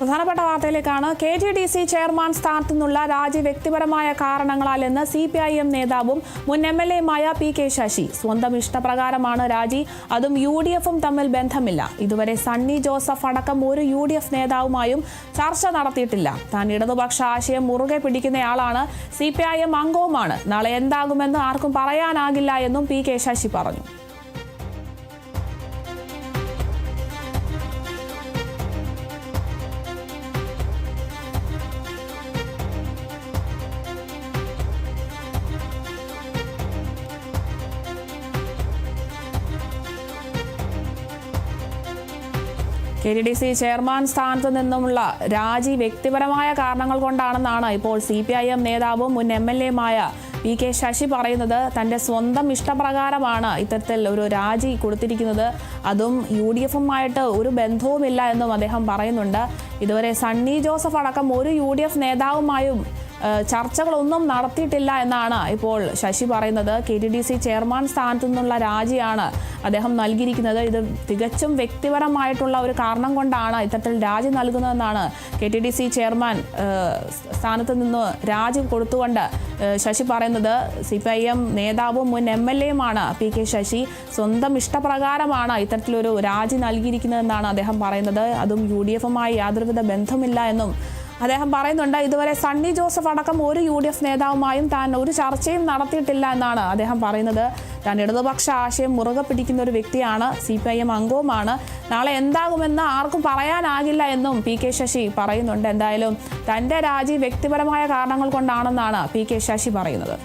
പ്രധാനപ്പെട്ട വാർത്തയിലേക്കാണ് K T D C chairman സ്ഥാനത്തു നിന്നുള്ള രാജി വ്യക്തിപരമായ കാരണങ്ങളാലെന്ന് സി പി ഐ എം നേതാവും മുൻ എം എൽ എയുമായ പി കെ ശശി. സ്വന്തം ഇഷ്ടപ്രകാരമാണ് രാജി. അതും യു ഡി എഫും തമ്മിൽ ബന്ധമില്ല. ഇതുവരെ സണ്ണി ജോസഫ് അടക്കം ഒരു യു ഡി എഫ് നേതാവുമായും ചർച്ച നടത്തിയിട്ടില്ല. താൻ ഇടതുപക്ഷ ആശയം മുറുകെ പിടിക്കുന്നയാളാണ് സി പി ഐ എം അംഗവുമാണ്. നാളെ എന്താകുമെന്ന് ആർക്കും പറയാനാകില്ല എന്നും പി കെ ശശി പറഞ്ഞു. K T D C chairman സ്ഥാനത്ത് നിന്നുമുള്ള രാജി വ്യക്തിപരമായ കാരണങ്ങൾ കൊണ്ടാണെന്നാണ് ഇപ്പോൾ സി പി ഐ എം നേതാവും മുൻ എം എൽ എമായ പി കെ ശശി പറയുന്നത്. തന്റെ സ്വന്തം ഇഷ്ടപ്രകാരമാണ് ഇത്തരത്തിൽ ഒരു രാജി കൊടുത്തിരിക്കുന്നത്. അതും യു ഡി എഫുമായിട്ട് ഒരു ബന്ധവുമില്ല എന്നും അദ്ദേഹം പറയുന്നുണ്ട്. ഇതുവരെ സണ്ണി ജോസഫ് അടക്കം ഒരു യു ഡി എഫ് നേതാവുമായും ചർച്ചകളൊന്നും നടത്തിയിട്ടില്ല എന്നാണ് ഇപ്പോൾ ശശി പറയുന്നത്. K T D C chairman സ്ഥാനത്തു നിന്നുള്ള രാജിയാണ് അദ്ദേഹം നൽകിയിരിക്കുന്നത്. ഇത് തികച്ചും വ്യക്തിപരമായിട്ടുള്ള ഒരു കാരണം കൊണ്ടാണ് ഇത്തരത്തിൽ രാജി നൽകുന്നതെന്നാണ് K T D C chairman സ്ഥാനത്ത് നിന്ന് രാജി കൊടുത്തുകൊണ്ട് ശശി പറയുന്നത്. സി പി ഐ എം നേതാവും മുൻ എം എൽ എയുമാണ് പി കെ ശശി. സ്വന്തം ഇഷ്ടപ്രകാരമാണ് ഇത്തരത്തിലൊരു രാജി നൽകിയിരിക്കുന്നതെന്നാണ് അദ്ദേഹം പറയുന്നത്. അതും യു ഡി എഫുമായി യാതൊരുവിധ ബന്ധമില്ല എന്നും അദ്ദേഹം പറയുന്നുണ്ട് ഇതുവരെ സണ്ണി ജോസഫ് അടക്കം ഒരു യു ഡി എഫ് നേതാവുമായും താൻ ഒരു ചർച്ചയും നടത്തിയിട്ടില്ല എന്നാണ് അദ്ദേഹം പറയുന്നത്. താൻ ഇടതുപക്ഷ ആശയം മുറുകെ പിടിക്കുന്ന ഒരു വ്യക്തിയാണ് സി പി ഐ എം അംഗവുമാണ്. നാളെ എന്താകുമെന്ന് ആർക്കും പറയാനാകില്ല എന്നും പി കെ ശശി പറയുന്നുണ്ട്. എന്തായാലും തന്റെ രാജി വ്യക്തിപരമായ കാരണങ്ങൾ കൊണ്ടാണെന്നാണ് പി കെ ശശി പറയുന്നത്.